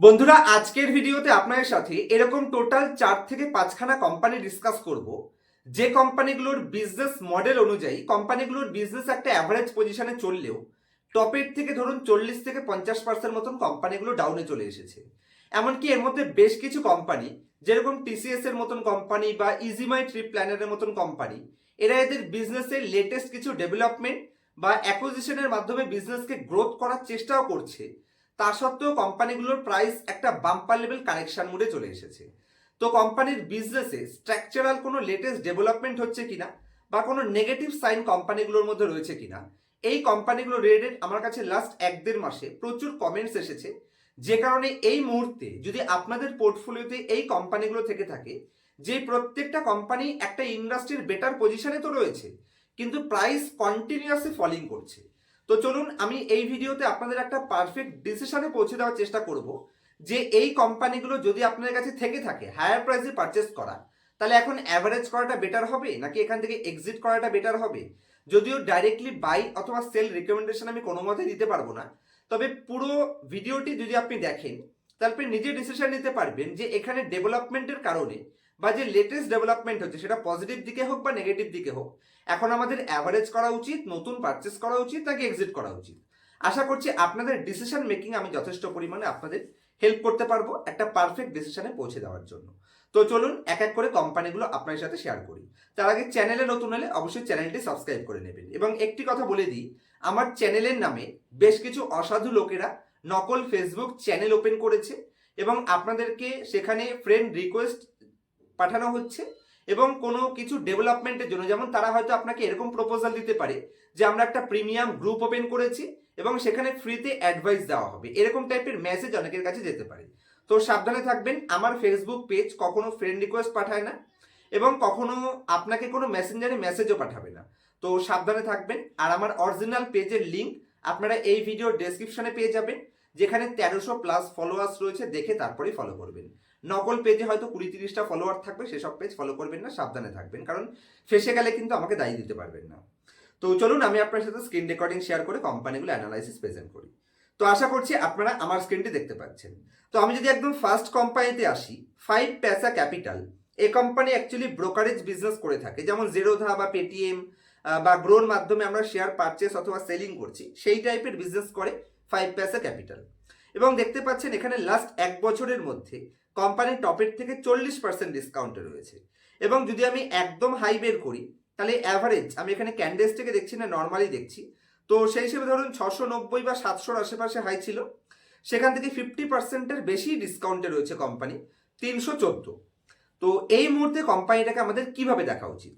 বন্ধুরা, আজকের ভিডিওতে আপনাদের সাথে এরকম টোটাল চার থেকে পাঁচখানা কোম্পানি ডিসকাস করব। যে কোম্পানিগুলোর বিজনেস মডেল অনুযায়ী কোম্পানিগুলোর বিজনেস একটা অ্যাভারেজ পজিশনে চললেও টপের থেকে ধরুন চল্লিশ থেকে পঞ্চাশ পার্সেন্ট মতন কোম্পানিগুলো ডাউনে চলে এসেছে। এমনকি এর মধ্যে বেশ কিছু কোম্পানি যেরকম টিসিএস এর মতন কোম্পানি বা ইজিমাই ট্রিপ প্ল্যানারের মতন কোম্পানি এরা এদের বিজনেসের লেটেস্ট কিছু ডেভেলপমেন্ট বা অ্যাকুইজিশনের মাধ্যমে বিজনেসকে গ্রোথ করার চেষ্টাও করছে। তা সত্ত্বেও কোম্পানিগুলোর প্রাইস একটা বাম্পার লেভেল কানেকশন মোডে চলে এসেছে। তো কোম্পানির বিজনেসে স্ট্রাকচারাল কোনো লেটেস্ট ডেভেলপমেন্ট হচ্ছে কিনা বা কোনো নেগেটিভ সাইন কোম্পানিগুলোর মধ্যে রয়েছে কিনা, এই কোম্পানিগুলো রিলেটেড আমার কাছে লাস্ট এক দেড় মাসে প্রচুর কমেন্টস এসেছে। যে কারণে এই মুহূর্তে যদি আপনাদের পোর্টফোলিওতে এই কোম্পানিগুলো থেকে থাকে, যে প্রত্যেকটা কোম্পানি একটা ইন্ডাস্ট্রির বেটার পজিশনে তো রয়েছে, কিন্তু প্রাইস কন্টিনিউয়াসলি ফলিং করছে। তো চলুন আমি এই ভিডিওতে আপনাদের একটা পারফেক্ট ডিসিশনে পৌঁছে দেওয়ার চেষ্টা করব যে এই কোম্পানিগুলো যদি আপনাদের কাছে থেকে থাকে হায়ার প্রাইসে পারচেস করা, তাহলে এখন অ্যাভারেজ করাটা বেটার হবে নাকি এখান থেকে এক্সিট করাটা বেটার হবে? যদিও ডাইরেক্টলি বাই অথবা সেল রিকমেন্ডেশন আমি কোনো মতেই দিতে পারব না, তবে পুরো ভিডিওটি যদি আপনি দেখেন, তাহলে আপনি নিজে ডিসিশন নিতে পারবেন যে এখানে ডেভেলপমেন্টের কারণে বা যে লেটেস্ট ডেভেলপমেন্ট হচ্ছে, সেটা পজিটিভ দিকে হোক বা নেগেটিভ দিকে হোক, এখন আমাদের অ্যাভারেজ করা উচিত, নতুন পারচেস করা উচিত, নাকি এক্সিট করা উচিত? আশা করছি আপনাদের ডিসিশন মেকিং আমি যথেষ্ট পরিমাণে আপনাদের হেল্প করতে পারব একটা পারফেক্ট ডিসিশনে পৌঁছে দেওয়ার জন্য। তো চলুন, এক এক করে কোম্পানিগুলো আপনার সাথে শেয়ার করি। তার আগে চ্যানেলে নতুন হলে অবশ্যই চ্যানেলটি সাবস্ক্রাইব করে নেবেন। এবং একটি কথা বলে দিই, আমার চ্যানেলের নামে বেশ কিছু অসাধু লোকেরা নকল ফেসবুক চ্যানেল ওপেন করেছে এবং আপনাদেরকে সেখানে ফ্রেন্ড রিকোয়েস্ট পাঠানো হচ্ছে এবং কোনো কিছু ডেভেলপমেন্টের জন্য, যেমন তারা হয়তো আপনাকে এরকম প্রপোজাল দিতে পারে যে আমরা একটা প্রিমিয়াম গ্রুপ ওপেন করেছি এবং সেখানে ফ্রিতে অ্যাডভাইস দেওয়া হবে। এরকম টাইপের মেসেজ অনেকের কাছে যেতে পারে। তো সাবধানে থাকবেন, আমার ফেসবুক পেজ কখনো ফ্রেন্ড রিকোয়েস্ট পাঠায় না এবং কখনো আপনাকে কোনো মেসেঞ্জারে মেসেজও পাঠাবে না। তো সাবধানে থাকবেন। আর আমার অরিজিনাল পেজের লিঙ্ক আপনারা এই ভিডিও ডেসক্রিপশনে পেয়ে যাবেন। যেখানে তেরোশো প্লাস ফলোয়ার্স রয়েছে, দেখে তারপরেই ফলো করবেন। নকল পেজে হয়তো কুড়ি তিরিশটা ফলোয়ার থাকবে, সেসব পেজ ফলো করবেন না, সাবধানে থাকবেন, কারণ ফেসে গেলে কিন্তু আমাকে দায়ী দিতে পারবেন না। তো চলুন, আমি আপনার সাথে স্ক্রিন রেকর্ডিং শেয়ার করে কোম্পানিগুলো অ্যানালাইসিস প্রেজেন্ট করি। তো আশা করছি আপনারা আমার স্ক্রিনটি দেখতে পাচ্ছেন। তো আমি যদি একদম ফার্স্ট কোম্পানিতে আসি ফাইভ প্যাসা ক্যাপিটাল এই কোম্পানি অ্যাকচুয়ালি ব্রোকারেজ বিজনেস করে থাকে। যেমন জেরোধা বা পেটিএম বা গ্রোর মাধ্যমে আমরা শেয়ার পারচেস অথবা সেলিং করছি, সেই টাইপের বিজনেস করে। ফাইভ প্যাসা ক্যাপিটাল এবং দেখতে পাচ্ছেন এখানে লাস্ট এক বছরের মধ্যে কোম্পানি টপের থেকে চল্লিশ পার্সেন্ট ডিসকাউন্টে রয়েছে। এবং যদি আমি একদম হাই বের করি, তাহলে অ্যাভারেজ আমি এখানে ক্যান্ডেস থেকে দেখছি না নর্মালি দেখছি। তো সেই হিসেবে ধরুন ছশো নব্বই বা সাতশোর আশেপাশে হাই ছিল। সেখান থেকে ফিফটি পার্সেন্টের বেশি ডিসকাউন্টে রয়েছে কোম্পানি তিনশো চোদ্দ। তো এই মুহূর্তে কোম্পানিটাকে আমাদের কীভাবে দেখা উচিত?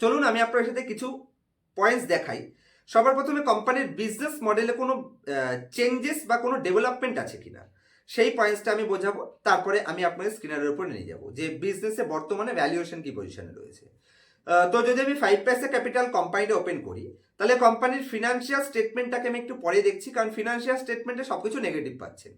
চলুন আমি আপনার সাথে কিছু পয়েন্টস দেখাই। সবার প্রথমে কোম্পানির বিজনেস মডেলে কোনো চেঞ্জেস বা কোনো ডেভেলপমেন্ট আছে কিনা? সেই পয়েন্টসটা আমি বোঝাবো, তারপরে আমি আপনাকে স্ক্রিনারের উপর নিয়ে যাব যে বিজনেসে বর্তমানে ভ্যালুয়েশন কি পজিশনে রয়েছে। তো যদি আমি ফাইভ পয়সা ক্যাপিটাল কোম্পানিটা ওপেন করি, তাহলে কোম্পানির ফিনান্সিয়াল স্টেটমেন্টটাকে আমি একটু পরে দেখছি, কারণ ফিনান্সিয়াল স্টেটমেন্টে সব কিছু নেগেটিভ পাচ্ছেন।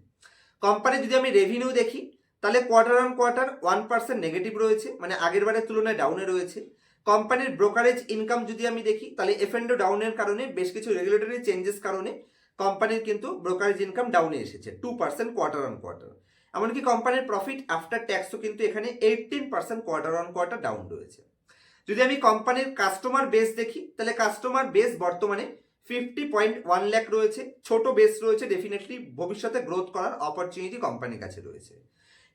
কোম্পানি যদি আমি রেভিনিউ দেখি, তাহলে quarter on quarter one percent negative রয়েছে মানে আগের বারের তুলনায় ডাউনে রয়েছে। কোম্পানির ব্রোকারেজ ইনকাম যদি আমি দেখি, তাহলে এফ এন্ড ডাউনের কারণে বেশ কিছু রেগুলেটরি চেঞ্জেস কারণে কোম্পানির কিন্তু ব্রোকারেজ ইনকাম ডাউনে এসেছে two percent quarter on quarter এমনকি কোম্পানির প্রফিট আফটার ট্যাক্সও কিন্তু এখানে eighteen percent quarter on quarter down রয়েছে। যদি আমি কোম্পানির কাস্টমার বেস দেখি, তাহলে কাস্টমার বেস বর্তমানে ফিফটি পয়েন্ট ওয়ান ল্যাক রয়েছে, ছোট বেস রয়েছে ডেফিনেটলি ভবিষ্যতে গ্রোথ করার অপরচুনিটি কোম্পানির কাছে রয়েছে।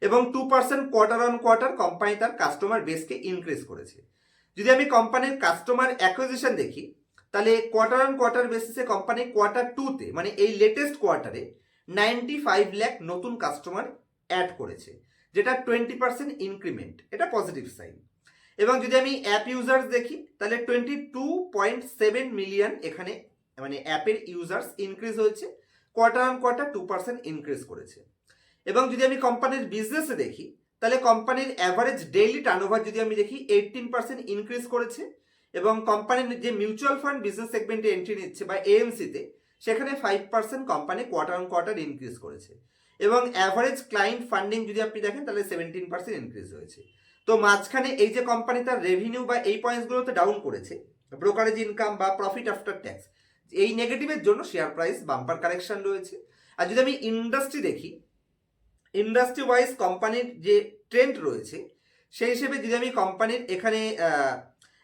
এবং two percent quarter on quarter company তার কাস্টমার বেসকে ইনক্রিজ করেছে। যদি আমি কোম্পানির কাস্টমার অ্যাকুইজিশন দেখি, তাহলে কোয়ার্টার অন কোয়ার্টার বেসিসে কোম্পানি কোয়ার্টার টুতে মানে এই লেটেস্ট কোয়ার্টারে নাইনটি ফাইভ ল্যাক নতুন কাস্টমার অ্যাড করেছে, যেটা টোয়েন্টি পার্সেন্ট ইনক্রিমেন্ট এটা পজিটিভ সাইন এবং যদি আমি অ্যাপ ইউজার্স দেখি, তাহলে twenty two point seven million এখানে মানে অ্যাপের ইউজার্স ইনক্রিজ হয়েছে quarter on quarter two percent increase করেছে। এবং যদি আমি কোম্পানির বিজনেসে দেখি তাহলে কোম্পানির অ্যাভারেজ ডেইলি টার্নওভার যদি আমি দেখি এইটিন পার্সেন্ট ইনক্রিজ করেছে এবং কোম্পানির যে মিউচুয়াল ফান্ড বিজনেস সেগমেন্টে এন্ট্রি নিচ্ছে বা এএমসিতে সেখানে five percent company quarter on quarter increase করেছে। এবং অ্যাভারেজ ক্লায়েন্ট ফান্ডিং যদি আপনি দেখেন, তাহলে সেভেন্টিন পার্সেন্ট ইনক্রিজ হয়েছে। তো মাঝখানে এই যে কোম্পানি তার রেভিনিউ বা এই পয়েন্টসগুলোতে ডাউন করেছে ব্রোকারেজ ইনকাম বা প্রফিট আফটার ট্যাক্স এই নেগেটিভের জন্য শেয়ার প্রাইস বাম্পার কারেকশন রয়েছে। আর যদি আমি ইন্ডাস্ট্রি দেখি ইন্ডাস্ট্রি ওয়াইজ কোম্পানির যে ট্রেন্ড রয়েছে, সেই হিসেবে যদি আমি কোম্পানির এখানে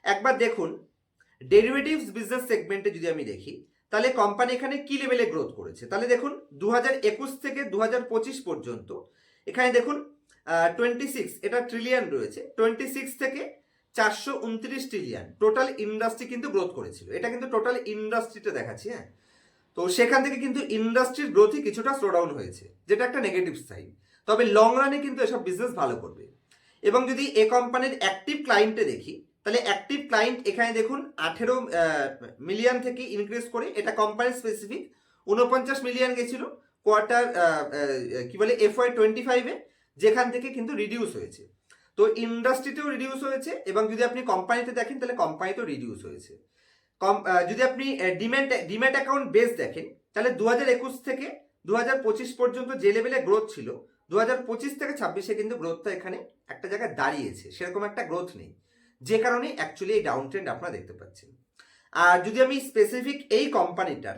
একবার দেখুন ডেরিভেটিভস বিজনেস সেগমেন্টে যদি আমি দেখি, তাহলে কোম্পানি এখানে কি লেভেলে গ্রোথ করেছে? তাহলে দেখুন দু থেকে দু পর্যন্ত, এখানে দেখুন টোয়েন্টি সিক্স এটা ট্রিলিয়ন রয়েছে টোয়েন্টি সিক্স থেকে চারশো উনত্রিশ ট্রিলিয়ন টোটাল ইন্ডাস্ট্রি কিন্তু গ্রোথ করেছিল। এটা কিন্তু টোটাল ইন্ডাস্ট্রিতে দেখাচ্ছি হ্যাঁ? তো সেখান থেকে কিন্তু ইন্ডাস্ট্রির গ্রোথই কিছুটা স্লো ডাউন হয়েছে, যেটা একটা নেগেটিভ সাইড তবে লং রানে কিন্তু এসব বিজনেস ভালো করবে। এবং যদি এ কোম্পানির অ্যাক্টিভ ক্লায়েন্টে দেখি, তাহলে অ্যাক্টিভ ক্লায়েন্ট এখানে দেখুন আঠেরো মিলিয়ন থেকে ইনক্রিজ করে, এটা কোম্পানি স্পেসিফিক উনপঞ্চাশ মিলিয়ন গেছিল কোয়ার্টার কি বলে এফ ওয়াই টোয়েন্টি ফাইভে যেখান থেকে কিন্তু রিডিউস হয়েছে। তো ইন্ডাস্ট্রিতেও রিডিউস হয়েছে, এবং যদি আপনি কোম্পানিতে দেখেন, তাহলে কোম্পানিতেও রিডিউস হয়েছে। কম যদি আপনি ডিম্যাট ডিম্যাট অ্যাকাউন্ট বেস দেখেন, তাহলে দু একুশ থেকে দু পঁচিশ পর্যন্ত যে লেভেলে গ্রোথ ছিল দু পঁচিশ থেকে ছাব্বিশে কিন্তু গ্রোথটা এখানে একটা জায়গায় দাঁড়িয়েছে, সেরকম একটা গ্রোথ নেই। যে কারণে অ্যাকচুয়ালি এই ডাউন ট্রেন্ড আপনারা দেখতে পাচ্ছেন। আর যদি আমি স্পেসিফিক এই কোম্পানিটার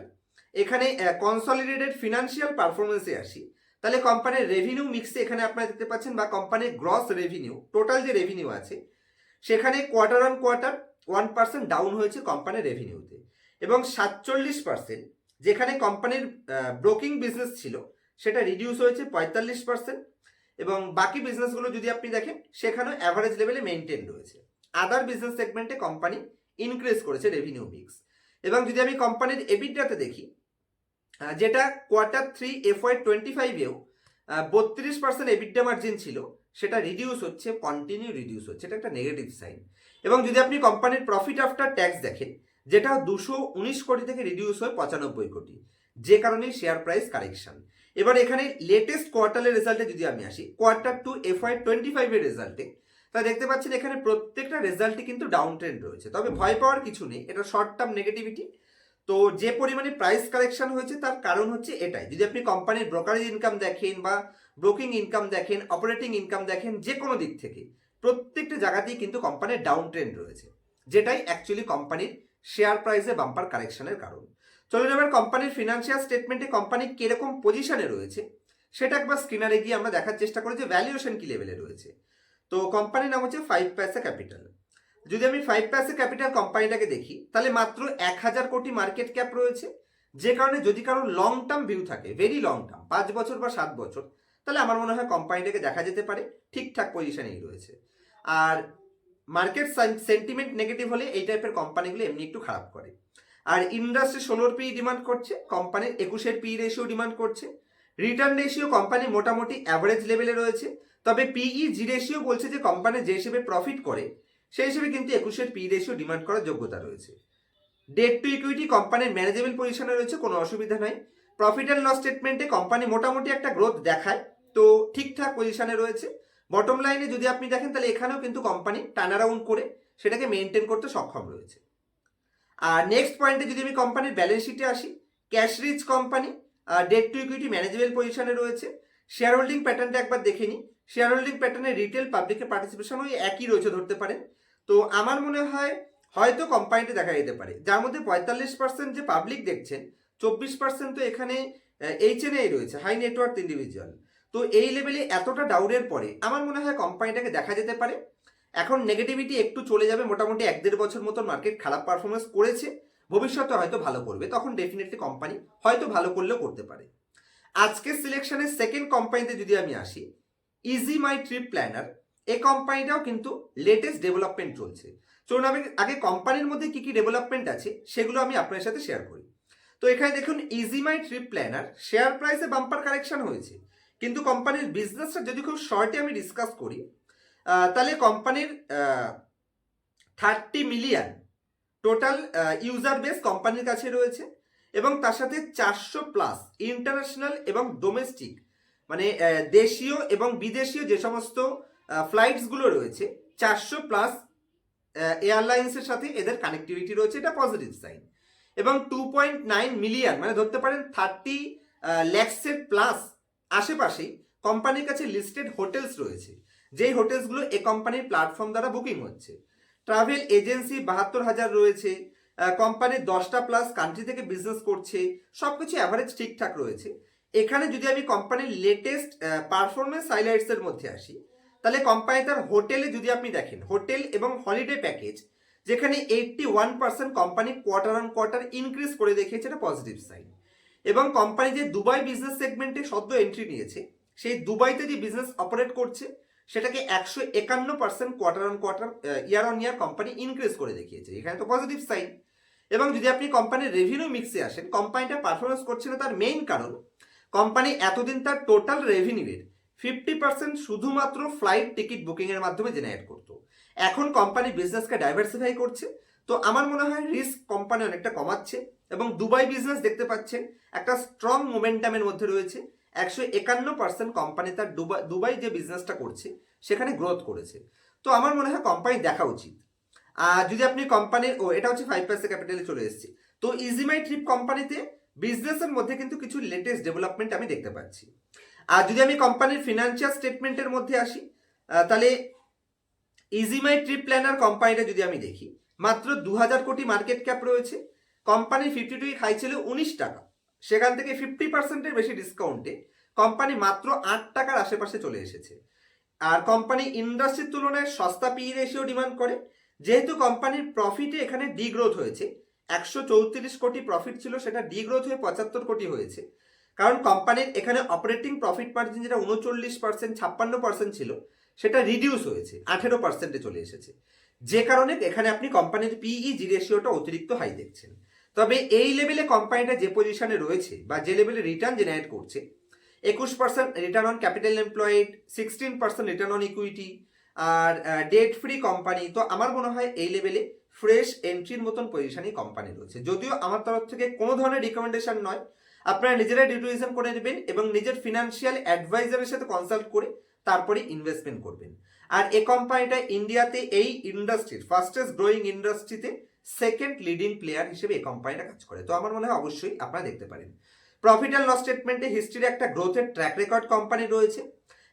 এখানে কনসলিডেটেড ফিনান্সিয়াল পারফরমেন্সে আসি, তাহলে কোম্পানির রেভিনিউ মিক্সে এখানে আপনারা দেখতে পাচ্ছেন বা কোম্পানির গ্রস রেভিনিউ টোটাল যে রেভিনিউ আছে, সেখানে quarter on quarter one percent down হয়েছে কোম্পানির রেভিনিউতে এবং সাতচল্লিশ পার্সেন্ট যেখানে কোম্পানির ব্রোকিং বিজনেস ছিল, সেটা রিডিউস হয়েছে পঁয়তাল্লিশ পার্সেন্ট এবং বাকি বিজনেসগুলো যদি আপনি দেখেন, সেখানেও অ্যাভারেজ লেভেলে মেনটেন রয়েছে। আদার বিজনেস সেগমেন্টে কোম্পানি ইনক্রিজ করেছে রেভিনিউ মিক্স এবং যদি আমি কোম্পানির এবিডাতে দেখি যেটা quarter three F Y twenty ফাইভেও বত্রিশ পার্সেন্ট এবিডা মার্জিন ছিল সেটা রিডিউস হচ্ছে কন্টিনিউ রিডিউস হচ্ছে, এটা একটা নেগেটিভ সাইন এবং যদি আপনি কোম্পানির প্রফিট আফটার ট্যাক্স দেখেন, যেটা দুশো উনিশ কোটি থেকে রিডিউস হয় পঁচানব্বই কোটি। যে কারণে শেয়ার প্রাইস কারেকশন এবার এখানে লেটেস্ট কোয়ার্টারের রেজাল্টে যদি আমি আসি quarter two F Y twenty ফাইভের রেজাল্টে তা দেখতে পাচ্ছেন এখানে প্রত্যেকটা রেজাল্টই কিন্তু ডাউন ট্রেন্ড রয়েছে। তবে ভয় পাওয়ার কিছু নেই, এটা শর্ট টার্ম নেগেটিভিটি তো যে পরিমাণে প্রাইস কারেকশন হয়েছে, তার কারণ হচ্ছে এটাই। যদি আপনি কোম্পানির ব্রোকারেজ ইনকাম দেখেন বা ব্রোকিং ইনকাম দেখেন অপারেটিং ইনকাম দেখেন যে কোনো দিক থেকে। প্রত্যেকটা জায়গাতেই কিন্তু কোম্পানির ডাউন ট্রেন্ড রয়েছে, যেটাই অ্যাকচুয়ালি কোম্পানির শেয়ার প্রাইসে বাম্পার কারেকশনের কারণ। চলুন এবার কোম্পানির ফিনান্সিয়াল স্টেটমেন্টে কোম্পানি কীরকম পজিশনে রয়েছে, সেটা একবার স্ক্রিনারে গিয়ে আমরা দেখার চেষ্টা করি যে ভ্যালুয়েশন কি লেভেলে রয়েছে। তো কোম্পানির নাম হচ্ছে ফাইভ পয়সা ক্যাপিটাল যদি আমি ফাইভ পয়সা ক্যাপিটাল কোম্পানিটাকে দেখি, তাহলে মাত্র এক হাজার কোটি মার্কেট ক্যাপ রয়েছে, যে কারণে যদি কারও লং টার্ম ভিউ থাকে ভেরি লং টার্ম পাঁচ বছর বা সাত বছর তাহলে আমার মনে হয় কোম্পানিটাকে দেখা যেতে পারে, ঠিকঠাক পজিশনেই রয়েছে। আর মার্কেট সেন্টিমেন্ট নেগেটিভ হলে এই টাইপের কোম্পানিগুলো এমনি একটু খারাপ করে। আর ইন্ডাস্ট্রি ষোলোর পি ডিমান্ড করছে কোম্পানির একুশের পি রেশিও ডিমান্ড করছে। রিটার্ন রেশিও কোম্পানি মোটামুটি অ্যাভারেজ লেভেলে রয়েছে। তবে পিই জি রেশিও বলছে যে কোম্পানি যে হিসেবে প্রফিট করে, সেই হিসেবে কিন্তু একুশের পি রেশিও ডিমান্ড করার যোগ্যতা রয়েছে। ডেট টু ইকুইটি কোম্পানির ম্যানেজেবল পজিশনে রয়েছে, কোনো অসুবিধা নাই। প্রফিট অ্যান্ড লস স্টেটমেন্টে কোম্পানি মোটামুটি একটা গ্রোথ দেখায়। তো ঠিকঠাক পজিশনে রয়েছে। বটম লাইনে যদি আপনি দেখেন, তাহলে এখানেও কিন্তু কোম্পানি টার্ন অ্যারাউন্ড করে সেটাকে মেনটেন করতে সক্ষম রয়েছে। আর নেক্সট পয়েন্টে যদি আমি কোম্পানির ব্যালেন্স শিটে আসি cash rich company debt to equity manageable পজিশনে রয়েছে। শেয়ার হোল্ডিং প্যাটার্নটা একবার দেখে নিই। শেয়ার হোল্ডিং প্যাটার্নে রিটেল পাবলিকের পার্টিসিপেশন ওই একই রয়েছে ধরতে পারেন। তো আমার মনে হয় হয়তো কোম্পানিতে দেখা যেতে পারে। যার মধ্যে পঁয়তাল্লিশ পার্সেন্ট যে পাবলিক দেখছেন, চব্বিশ পার্সেন্ট তো এখানে এইচ এন রয়েছে হাই নেটওয়ার্ক ইন্ডিভিজুয়াল তো এই লেভেলে এতটা ডাউনের পরে আমার মনে হয় কোম্পানিটাকে দেখা যেতে পারে। এখন নেগেটিভিটি একটু চলে যাবে, মোটামুটি এক দেড় বছর মতো মার্কেট খারাপ পারফরমেন্স করেছে, ভবিষ্যতে হয়তো ভালো করবে, তখন ডেফিনেটলি কোম্পানি হয়তো ভালো করলেও করতে পারে। আজকের সিলেকশনের সেকেন্ড কোম্পানিতে যদি আমি আসি ইজি মাই ট্রিপ প্ল্যানার এই কোম্পানিটাও কিন্তু লেটেস্ট ডেভেলপমেন্ট চলছে। চলুন, আমি আগে কোম্পানির মধ্যে কি কি ডেভেলপমেন্ট আছে, সেগুলো আমি আপনার সাথে শেয়ার করি। তো এখানে দেখুন Ease My Trip planner share প্রাইসে বাম্পার কারেকশন হয়েছে। কিন্তু কোম্পানির বিজনেসটা যদি খুব শর্টে আমি ডিসকাস করি তাহলে কোম্পানির thirty million total user base কোম্পানির কাছে রয়েছে এবং তার সাথে চারশো প্লাস ইন্টারন্যাশনাল এবং ডোমেস্টিক মানে দেশীয় এবং বিদেশীয় যে সমস্ত ফ্লাইটসগুলো রয়েছে, চারশো প্লাস এয়ারলাইন্সের সাথে এদের কানেক্টিভিটি রয়েছে, এটা পজিটিভ সাইন এবং টু পয়েন্ট নাইন মিলিয়ন মানে ধরতে পারেন থার্টি ল্যাক্সের প্লাস আশেপাশেই কোম্পানির কাছে লিস্টেড হোটেলস রয়েছে, যেই হোটেলসগুলো এ কোম্পানির প্ল্যাটফর্ম দ্বারা বুকিং হচ্ছে। ট্রাভেল এজেন্সি বাহাত্তর হাজার রয়েছে কোম্পানির দশটা প্লাস কান্ট্রি থেকে বিজনেস করছে সব কিছু অ্যাভারেজ ঠিকঠাক রয়েছে। এখানে যদি আমি কোম্পানির লেটেস্ট পারফরমেন্স হাইলাইটস এর মধ্যে আসি, তাহলে কোম্পানি তার হোটেলে যদি আপনি দেখেন হোটেল এবং হলিডে প্যাকেজ যেখানে eighty one percent company quarter on quarter increase করে দেখিয়েছে, এটা পজিটিভ সাইন এবং কোম্পানি যে দুবাই বিজনেস সেগমেন্টে সদ্য এন্ট্রি নিয়েছে, সেই দুবাইতে যে বিজনেস অপারেট করছে, সেটাকে একশো একান্ন percent quarter on quarter year on year company increase করে দেখিয়েছে। এখানে তো পজিটিভ সাইন এবং যদি আপনি কোম্পানির রেভিনিউ মিক্সে আসেন কোম্পানিটা পারফরমেন্স করছে না তার মেইন কারণ কোম্পানি এতদিন তার টোটাল রেভিনিউয়ের ফিফটি পার্সেন্ট শুধুমাত্র ফ্লাইট টিকিট বুকিং এর মাধ্যমে জেনারেট করতো। এখন কোম্পানি বিজনেসকে ডাইভার্সিফাই করছে। তো আমার মনে হয় রিস্ক কোম্পানি অনেকটা কমাচ্ছে। এবং দুবাই বিজনেস দেখতে পাচ্ছেন, একটা স্ট্রং মোমেন্টামের মধ্যে রয়েছে। একশো একান্ন পার্সেন্ট কোম্পানি তার দুবাই দুবাই যে বিজনেসটা করছে, সেখানে গ্রোথ করেছে। তো আমার মনে হয় কোম্পানি দেখা উচিত। আর যদি আপনি কোম্পানির ও, এটা হচ্ছে ফাইভ পার্সেন্ট ক্যাপিটালে চলে এসেছে। তো ইজিমাই ট্রিপ কোম্পানিতে বিজনেসের মধ্যে কিন্তু কিছু লেটেস্ট ডেভেলপমেন্ট আমি দেখতে পাচ্ছি। আর যদি আমি কোম্পানির ফিনান্সিয়াল স্টেটমেন্টের মধ্যে আসি তাহলে ইজিমাই ট্রিপ প্ল্যানার কোম্পানিটা যদি আমি দেখি, মাত্র দু হাজার কোটি মার্কেট ক্যাপ রয়েছে। কোম্পানির ফিফটি টু হাই ছিল উনিশ টাকা। সেখান থেকে ফিফটি পার্সেন্টের বেশি ডিসকাউন্টে কোম্পানি মাত্র আট টাকার আশেপাশে চলে এসেছে। আর কোম্পানি ইন্ডাস্ট্রির তুলনায় সস্তা পি রেশিও ডিমান্ড করে। যেহেতু কোম্পানির প্রফিটে এখানে ডিগ্রোথ হয়েছে, একশো চৌত্রিশ কোটি প্রফিট ছিল, সেটা ডিগ্রোথ হয়ে পঁচাত্তর কোটি হয়েছে। কারণ কোম্পানির এখানে অপারেটিং প্রফিট মার্জিন যেটা উনচল্লিশ পার্সেন্ট ছাপ্পান্ন পার্সেন্ট ছিল, সেটা রিডিউস হয়েছে, আঠেরো পার্সেন্টে চলে এসেছে। যে কারণে এখানে আপনি কোম্পানির পিই জি রেশিওটা অতিরিক্ত হাই দেখছেন। তবে এই লেভেলে কোম্পানিটা যে পজিশনে রয়েছে বা যে লেভেলে রিটার্ন জেনারেট করছে, একুশ percent return on capital employed sixteen percent return on equity R debt free company তো আমার মনে হয় এই লেভেলে ফ্রেশ এন্ট্রির মতন পজিশনেই কোম্পানি রয়েছে। যদিও আমার তরফ থেকে কোনো ধরনের রিকমেন্ডেশন নয়, আপনারা নিজেরাই ডিউটিভিশন করে নেবেন এবং নিজের ফিনান্সিয়াল অ্যাডভাইজারের সাথে কনসাল্ট করে তারপরে ইনভেস্টমেন্ট করবেন। আর এ কোম্পানিটা ইন্ডিয়াতে এই ইন্ডাস্ট্রির ফাস্টেস্ট গ্রোয়িং ইন্ডাস্ট্রিতে সেকেন্ড লিডিং প্লেয়ার হিসেবে এই কোম্পানিটা কাজ করে। তো আমার মনে হয় অবশ্যই আপনারা দেখতে পারেন। প্রফিট অ্যান্ড লস স্টেটমেন্টে হিস্ট্রির একটা গ্রোথের ট্র্যাক রেকর্ড কোম্পানি রয়েছে।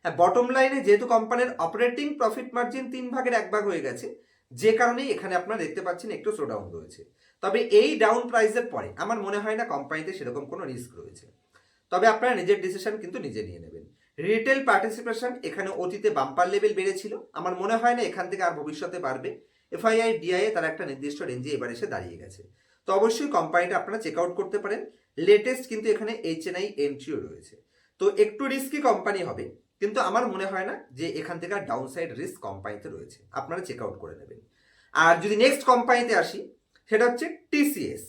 হ্যাঁ বটম লাইনে যেহেতু কোম্পানির অপারেটিং প্রফিট মার্জিন তিন ভাগের এক ভাগ হয়ে গেছে, যে কারণেই এখানে আপনারা দেখতে পাচ্ছেন একটু স্লো ডাউন রয়েছে। তবে এই ডাউন প্রাইসের পরে আমার মনে হয় না কোম্পানিতে সেরকম কোনো রিস্ক রয়েছে। তবে আপনারা নিজের ডিসিশন কিন্তু নিজে নিয়ে নেবেন। রিটেল পার্টিসিপেশন এখানে অতীতে বাম্পার লেভেল বেড়েছিল। আমার মনে হয় না এখান থেকে আর ভবিষ্যতে বাড়বে। এফআইআই ডিআইএ তারা একটা নির্দিষ্ট রেঞ্জে এবার এসে দাঁড়িয়ে গেছে। তো অবশ্যই কোম্পানিটা আপনারা চেক আউট করতে পারেন। লেটেস্ট কিন্তু এখানে এইচএনআই এন্ট্রিও রয়েছে। তো একটু রিস্কি কোম্পানি হবে, কিন্তু আমার মনে হয় না যে এখান থেকে আর ডাউন সাইড রিস্ক কোম্পানিতে রয়েছে। আপনারা চেক আউট করে নেবেন। আর যদি নেক্সট কোম্পানিতে আসি, সেটা হচ্ছে টিসিএস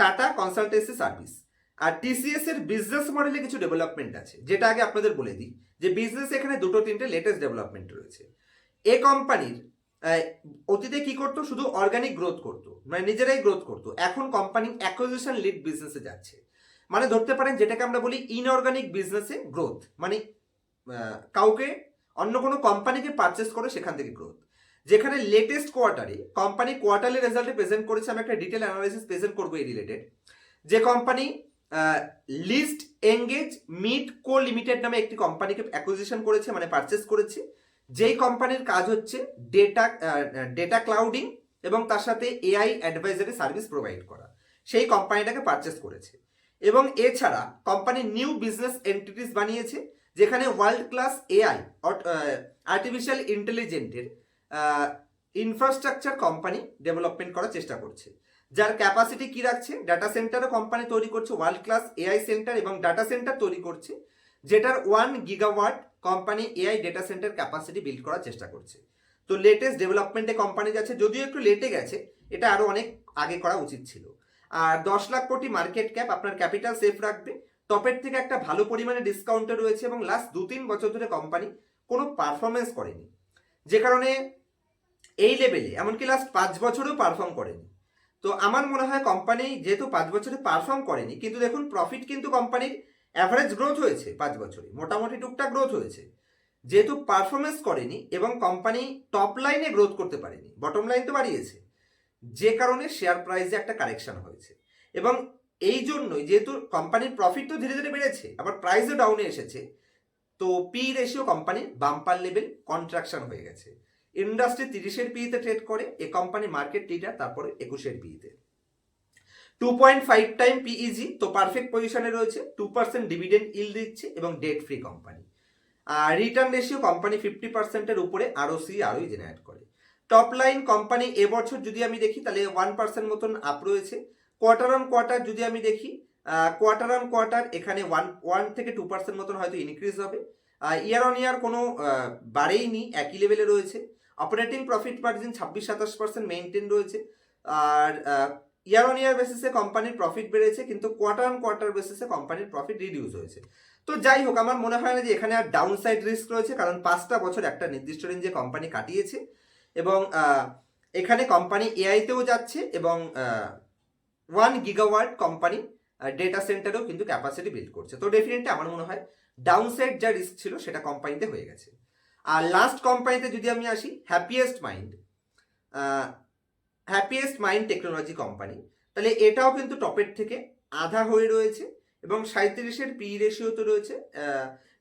টাটা কনসালটেন্সি সার্ভিস আর টিসিএস এর বিজনেস মডেলে কিছু ডেভেলপমেন্ট আছে, যেটা আগে আপনাদের বলে দিই, যে বিজনেস এখানে দুটো তিনটে লেটেস্ট ডেভেলপমেন্ট রয়েছে। এ কোম্পানির অতীতে কি করতো? শুধু অর্গানিক গ্রোথ করতো মানে নিজেরাই গ্রোথ করতো। এখন কোম্পানি অ্যাকুইজিশন লিড বিজনেসে যাচ্ছে। মানে ধরতে পারেন, যেটাকে আমরা বলি ইনঅর্গানিক বিজনেসে গ্রোথ মানে কাউকে অন্য কোনো কোম্পানিকে পারচেস করে সেখান থেকে গ্রোথ যেখানে লেটেস্ট কোয়ার্টারে কোম্পানি কোয়ার্টারলি রেজাল্টে প্রেজেন্ট করেছে, আমি একটা ডিটেল অ্যানালাইসিস প্রেজেন্ট করব এই রিলেটেড যে company list engage meet co limited নামে একটি কোম্পানিকে অ্যাকুইজিশন করেছে মানে পারচেস করেছে। যেই কোম্পানির কাজ হচ্ছে ডেটা ডেটা ক্লাউডিং এবং তার সাথে এআই অ্যাডভাইজারি সার্ভিস প্রোভাইড করা। সেই কোম্পানিটাকে পারচেস করেছে। এবং এছাড়া কোম্পানি নিউ বিজনেস এন্টিটিস বানিয়েছে, যেখানে ওয়ার্ল্ড ক্লাস এআই আর্টিফিশিয়াল ইন্টেলিজেন্টের ইনফ্রাস্ট্রাকচার কোম্পানি ডেভেলপমেন্ট করার চেষ্টা করছে। যার ক্যাপাসিটি কি রাখছে? ডাটা সেন্টারও কোম্পানি তৈরি করছে ওয়ার্ল্ড ক্লাস এআই সেন্টার এবং ডাটা সেন্টার তৈরি করছে, যেটার one gigawatt company AI data centre capacity build করার চেষ্টা করছে। তো লেটেস্ট ডেভেলপমেন্টে কোম্পানি যাচ্ছে, যদিও একটু লেটে গেছে, এটা আরও অনেক আগে করা উচিত ছিল। আর দশ লাখ কোটি মার্কেট ক্যাপ আপনার ক্যাপিটাল সেফ রাখবে টপের থেকে একটা ভালো পরিমাণে ডিসকাউন্টে রয়েছে এবং লাস্ট দু তিন বছর ধরে কোম্পানি কোনো পারফরমেন্স করেনি। যে কারণে এই লেভেলে এমনকি লাস্ট পাঁচ বছরেও পারফর্ম করেনি। তো আমার মনে হয় কোম্পানি যেহেতু পাঁচ বছরে পারফর্ম করেনি, কিন্তু দেখুন প্রফিট কিন্তু কোম্পানির অ্যাভারেজ গ্রোথ হয়েছে পাঁচ বছরে, মোটামুটি টুকটাক গ্রোথ হয়েছে। যেহেতু পারফরমেন্স করেনি এবং কোম্পানি টপ লাইনে গ্রোথ করতে পারেনি বটম লাইন তো বাড়িয়েছে, যে কারণে শেয়ার প্রাইসে একটা কারেকশন হয়েছে। এবং এই জন্যই যেহেতু কোম্পানির প্রফিট তো ধীরে ধীরে বেড়েছে, আবার প্রাইসও ডাউনে এসেছে, তো P ratio company bumper level contraction হয়ে গেছে। ইন্ডাস্ট্রি তিরিশের পিতে ট্রেড করে, এ কোম্পানি মার্কেট লিডার তারপরে একুশের পিতে two point five time PEG তো পারফেক্ট পজিশনে রয়েছে টু পার্সেন্ট ডিভিডেন্ড ইল দিচ্ছে এবং ডেট ফ্রি কোম্পানি আর রিটার্ন রেশিও কোম্পানি ফিফটি পার্সেন্টের উপরে আরও সি আরোই জেনারেট করে টপ লাইন কোম্পানি এবছর যদি আমি দেখি, তাহলে ওয়ান পার্সেন্ট মতন আপ রয়েছে। কোয়ার্টার অন কোয়ার্টার যদি আমি দেখি কোয়ার্টার অন কোয়ার্টার এখানে ওয়ান ওয়ান থেকে টু পার্সেন্ট মতন হয়তো ইনক্রিজ হবে। ইয়ার অন ইয়ার কোনো বাড়েইনি একই লেভেলে রয়েছে। অপারেটিং প্রফিট মার্জিন ছাব্বিশ সাতাশ পার্সেন্ট মেনটেন রয়েছে। আর ইয়ার অন ইয়ার বেসিসে কোম্পানির প্রফিট বেড়েছে, কিন্তু কোয়ার্টার অন কোয়ার্টার বেসিসে কোম্পানির প্রফিট রিডিউস হয়েছে। তো যাই হোক, আমার মনে হয় না যে এখানে আর ডাউন সাইড রিস্ক রয়েছে, কারণ পাঁচটা বছর একটা নির্দিষ্ট রেঞ্জে কোম্পানি কাটিয়েছে এবং এখানে কোম্পানি এআইতেও যাচ্ছে এবং ওয়ান গিগাওয়াট কোম্পানি ডেটা সেন্টারেও কিন্তু ক্যাপাসিটি বিল্ড করছে। তো ডেফিনেটলি আমার মনে হয় ডাউন সাইড যা রিস্ক ছিল সেটা কোম্পানিতে হয়ে গেছে। আর লাস্ট কোম্পানিতে যদি আমি আসি Happiest Mind Happiest Mind Technology company তাহলে এটাও কিন্তু টপের থেকে আধা হয়ে রয়েছে এবং সাঁত্রিশের পি রেশিও তো রয়েছে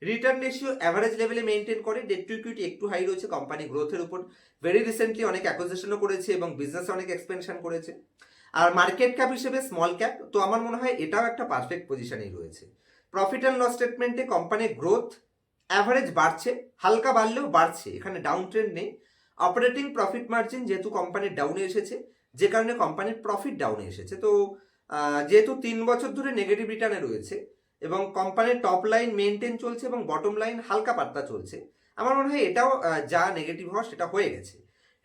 রিটার্ন রেশিও অ্যাভারেজ লেভেলে মেনটেন করে ডেট টু ইকুইটি একটু হাই রয়েছে কোম্পানি গ্রোথের উপর। ভেরি রিসেন্টলি অনেক অ্যাকোজিশনও করেছে এবং বিজনেস অনেক এক্সপেনশন করেছে। আর মার্কেট ক্যাপ হিসেবে স্মল ক্যাপ তো আমার মনে হয় এটাও একটা পারফেক্ট পজিশনেই রয়েছে। প্রফিট অ্যান্ড লস স্টেটমেন্টে কোম্পানির গ্রোথ অ্যাভারেজ বাড়ছে, হালকা বাড়লেও বাড়ছে, এখানে ডাউন ট্রেন্ড নেই। অপারেটিং প্রফিট মার্জিন যেহেতু কোম্পানির ডাউনে এসেছে, যে কারণে কোম্পানির প্রফিট ডাউনে এসেছে। তো যেহেতু তিন বছর ধরে নেগেটিভ রিটার্নে রয়েছে এবং কোম্পানির টপ লাইন মেনটেন চলছে এবং বটম লাইন হালকা পাত্তা চলছে, আমার মনে হয় এটাও যা নেগেটিভ হওয়া সেটা হয়ে গেছে।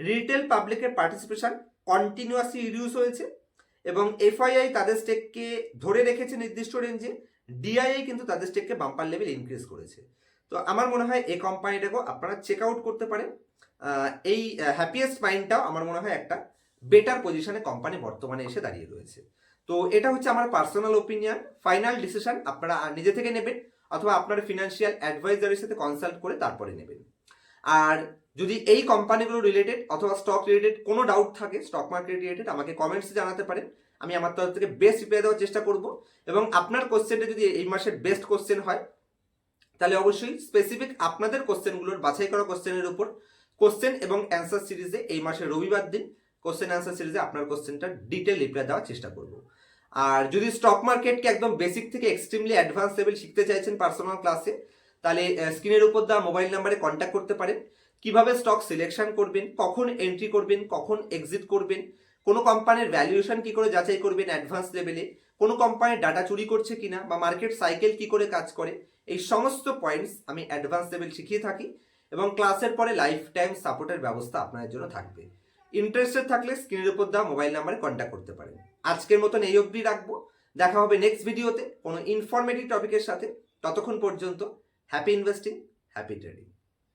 রিটেল পাবলিকের পার্টিসিপেশন কন্টিনিউয়াসলি রিডিউস হয়েছে এবং এফআইআই তাদের স্টেককে ধরে রেখেছে নির্দিষ্ট রেঞ্জে ডিআইআই কিন্তু তাদের স্টেককে বাম্পার লেভেল ইনক্রিজ করেছে। তো আমার মনে হয় এই কোম্পানিটাকেও আপনারা চেক আউট করতে পারেন। এই হ্যাপিয়েস্ট মাইন্ডটাও আমার মনে হয় একটা বেটার পজিশনে কোম্পানি বর্তমানে এসে দাঁড়িয়ে রয়েছে। তো এটা হচ্ছে আমার পার্সোনাল ওপিনিয়ন ফাইনাল ডিসিশন আপনারা নিজে থেকে নেবেন অথবা আপনার ফিনান্সিয়াল অ্যাডভাইজারের সাথে কনসাল্ট করে তারপরে নেবেন। আর যদি এই কোম্পানিগুলো রিলেটেড অথবা স্টক রিলেটেড কোনো ডাউট থাকে স্টক মার্কেট রিলেটেড আমাকে কমেন্টসে জানাতে পারেন। আমি আমার তরফ থেকে বেস্ট রিপ্লাই দেওয়ার চেষ্টা করব। এবং আপনার কোশ্চেনটা যদি এই মাসের বেস্ট কোশ্চেন হয় তাহলে অবশ্যই স্পেসিফিক আপনাদের কোশ্চেনগুলোর বাছাই করা কোশ্চেনের উপর কোশ্চেন এবং অ্যান্সার সিরিজে এই মাসের রবিবার দিন কোশ্চেন অ্যান্সার সিরিজে আপনার কোশ্চেনটা ডিটেল রিপ্লাই দেওয়ার চেষ্টা করব। আর যদি স্টক মার্কেটকে একদম বেসিক থেকে এক্সট্রিমলি অ্যাডভান্স লেভেল শিখতে চাইছেন পার্সোনাল ক্লাসে তাহলে স্ক্রিনের উপর দেওয়া মোবাইল নাম্বারে কন্ট্যাক্ট করতে পারেন। কীভাবে স্টক সিলেকশন করবেন, কখন এন্ট্রি করবেন, কখন এক্সিট করবেন, কোনো কোম্পানির ভ্যালুয়েশন কি করে যাচাই করবেন অ্যাডভান্স লেভেলে কোনো কোম্পানির ডাটা চুরি করছে কিনা বা মার্কেট সাইকেল কি করে কাজ করে এই সমস্ত পয়েন্টস আমি অ্যাডভান্স লেভেল শিখিয়ে থাকি এবং ক্লাসের পরে লাইফ টাইম সাপোর্টের ব্যবস্থা আপনাদের জন্য থাকবে। ইন্টারেস্টেড থাকলে স্ক্রিনের উপর দেওয়া মোবাইল নাম্বারে কন্ট্যাক্ট করতে পারেন। আজকের মতন এই অবধি রাখব। দেখা হবে নেক্সট ভিডিওতে কোনো ইনফরমেটিভ টপিকের সাথে। ততক্ষণ পর্যন্ত হ্যাপি ইনভেস্টিং হ্যাপি ট্রেডিং